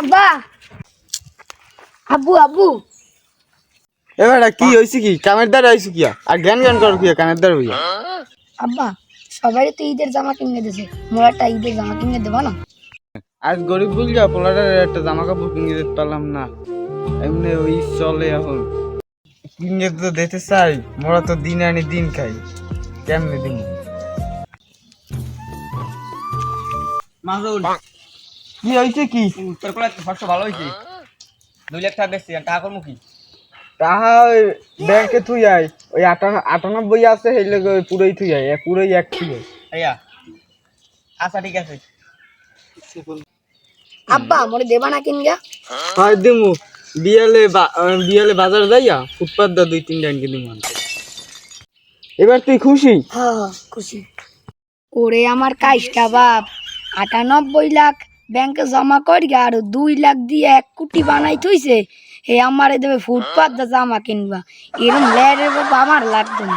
আব্বা। আব্বু আব্বু। এবার কি হয়েছে কি? কামের দ্বার হয়েছে কি আর জ্ঞান জ্ঞান করো কি কানের দ্বার হইয়া? আব্বা সবাই তো ঈদের জামা কিনে দিছে। একটা ঈদের জামা কিনে দেবো না? আজ গরিব বলছি পোলাটার একটা জামা কাপড় কিনে দিতে পারলাম না। এমনি ওই চলে এখন। কিনে তো দিতে চাই মোরা তো দিন আনি দিন খাই। কেমনে দিন মাহরুল। কি হয়েছে কি? তোর কোলা ফর্স ভালো হয়েছে দুই লাখ টাকা বেশি টাকা করব কি? তাহা ওই ব্যাংকে থুই আয়। ওই আটানব্বই আছে সেই লোক ওই পুরোই থুই আয়। এ পুরোই এক থুই আয়। আচ্ছা ঠিক আছে। আব্বা মোরে দেবা না কিনগা? হয় দিমু। বিয়ালে বিয়ালে বাজার যাইয়া ফুটপাত দা দুই তিন ডাইনকে দিমু আনতে। এবার তুই খুশি? হ্যাঁ, খুশি। ওরে আমার কাইসটা বাপ। আটানব্বই লাখ ব্যাংকে জমা করি আর দুই লাখ দিয়ে এক কোটি বানাই থইছে, হে আমার দেবে ফুটপাত দা জামা কিনবা। এরম লেয়ারের বাবা আমার লাগতো না।